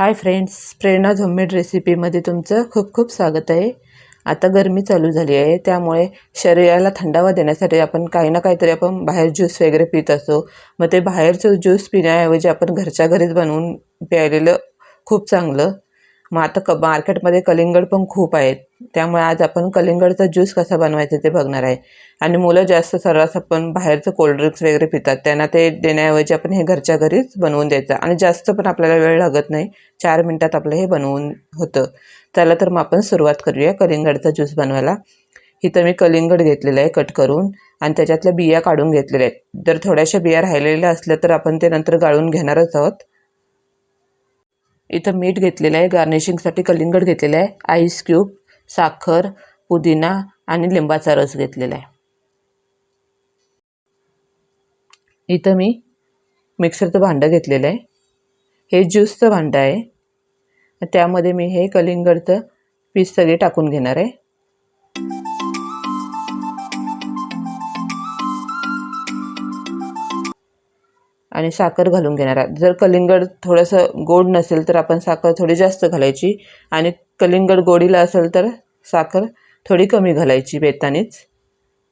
Hi friends प्रेरणा homemade रेसिपीमध्ये तुमचं खूप खूप स्वागत आहे. आता गरमी चालू झाली आहे त्यामुळे शरीराला थंडावा देण्यासाठी आपण काही ना काहीतरी आपण बाहेर ज्यूस वगैरे पित असतो. मग ते बाहेरचं ज्यूस पिण्याऐवजी आपण घरच्या घरीच बनवून प्यायलेलं खूप चांगलं. मग आता क मार्केटमध्ये कलिंगड पण खूप आहेत. त्यामुळे आज आपण कलिंगडचा ज्यूस कसा बनवायचा ते बघणार आहे. आणि मुलं जास्त सर्रास आपण बाहेरचं कोल्ड्रिंक्स वगैरे पितात. त्यांना ते देण्याऐवजी आपण हे घरच्या घरीच बनवून द्यायचं. आणि जास्त पण आपल्याला वेळ लागत नाही. चार मिनटात आपलं हे बनवून होतं. चला तर मग आपण सुरुवात करूया कलिंगडचा ज्यूस बनवायला. इथं मी कलिंगड घेतलेलं आहे कट करून. आणि त्याच्यातल्या बिया काढून घेतलेल्या आहेत. जर थोड्याशा बिया राहिलेल्या असल्या तर आपण ते नंतर गाळून घेणारच आहोत. इथं मीठ घेतलेलं आहे गार्निशिंगसाठी कलिंगड घेतलेलं आहे आईस क्यूब साखर पुदिना आणि लिंबाचा रस घेतलेला आहे. इथं मी मिक्सरचं भांडं घेतलेलं आहे. हे ज्यूसचं भांडं आहे. त्यामध्ये मी हे कलिंगडचं पीस सगळे टाकून घेणार आहे. आणि साखर घालून घेणार आहे जर कलिंगड थोडंसं गोड नसेल तर आपण साखर थोडी जास्त घालायची. आणि कलिंगड गोडीला असेल तर साखर थोडी कमी घालायची बेतानीच.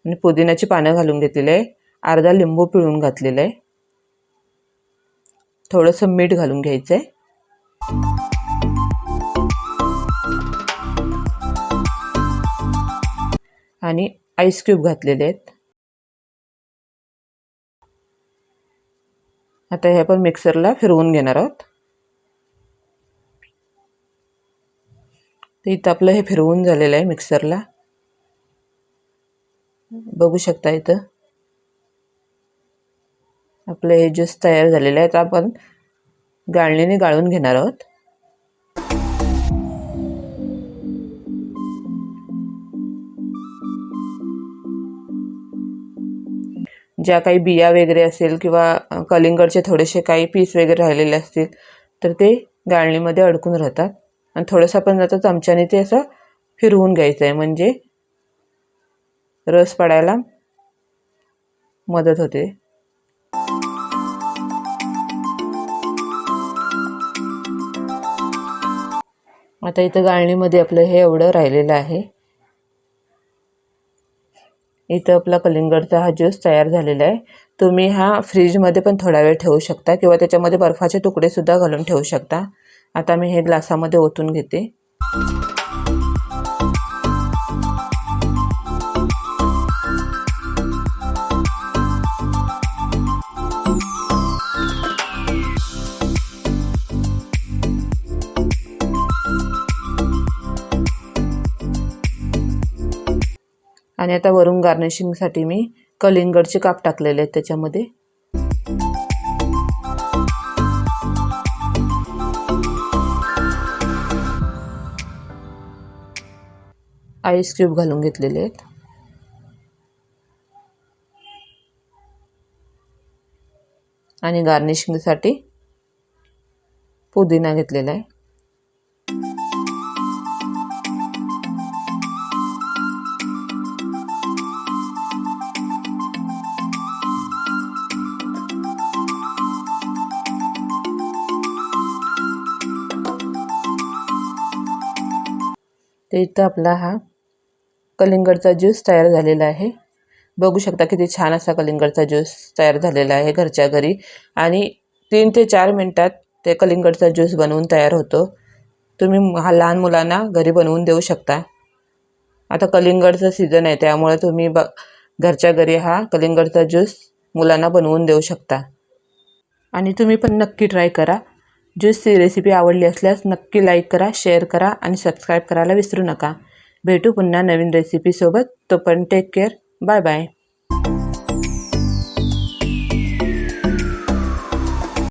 आणि पुदिन्याची पानं घालून घेतलेली आहे. अर्धा लिंबू पिळून घातलेलं आहे. थोडंसं मीठ घालून घ्यायचं आहे. आणि आईस क्यूब घातलेले आहेत. आता हे आपण मिक्सरला फिरवून घेणार आहोत. तर इथं आपलं हे फिरवून झालेलं आहे मिक्सरला बघू शकता इथं. आपलं हे ज्यूस तयार झालेलं आहे. तर आपण गाळणीने गाळून घेणार आहोत. ज्या काही बिया वगैरे असेल किंवा कलिंगडचे थोडेसे काही पीस वगैरे राहिलेले असतील तर ते गाळणीमध्ये अडकून राहतात. आणि थोडंसं आपण आता चमच्याने ते असं फिरवून घ्यायचं आहे म्हणजे रस पडायला मदत होते. आता इथं गाळणीमध्ये आपलं हे एवढं राहिलेलं आहे. इथं आपला कलिंगडचा हा ज्यूस तयार झालेला आहे. तुम्ही हा फ्रीजमध्ये पण थोडा वेळ ठेवू शकता किंवा त्याच्यामध्ये बर्फाचे तुकडेसुद्धा घालून ठेवू शकता. आता मी हे ग्लासामध्ये ओतून घेते. आणि आता वरून गार्निशिंगसाठी मी कलिंगडचे काप टाकलेले आहेत त्याच्यामध्ये. आईस क्यूब घालून घेतलेले आहेत. आणि गार्निशिंगसाठी पुदिना घेतलेला आहे. तर इथं आपला हा कलिंगडचा ज्यूस तयार झालेला आहे. बघू शकता किती छान असा कलिंगडचा ज्यूस तयार झालेला आहे घरच्या घरी. आणि तीन ते चार मिनटात ते कलिंगडचा ज्यूस बनवून तयार होतो. तुम्ही हा लहान मुलांना घरी बनवून देऊ शकता. आता कलिंगडचं सीझन आहे त्यामुळे तुम्ही ब घरच्या घरी हा कलिंगडचा ज्यूस मुलांना बनवून देऊ शकता. आणि तुम्ही पण नक्की ट्राय करा. ज्यूसची रेसिपी आवडली असल्यास नक्की लाईक करा शेअर करा आणि सबस्क्राईब करायला विसरू नका. भेटू पुन्हा नवीन रेसिपीसोबत. तो पण टेक केअर बाय बाय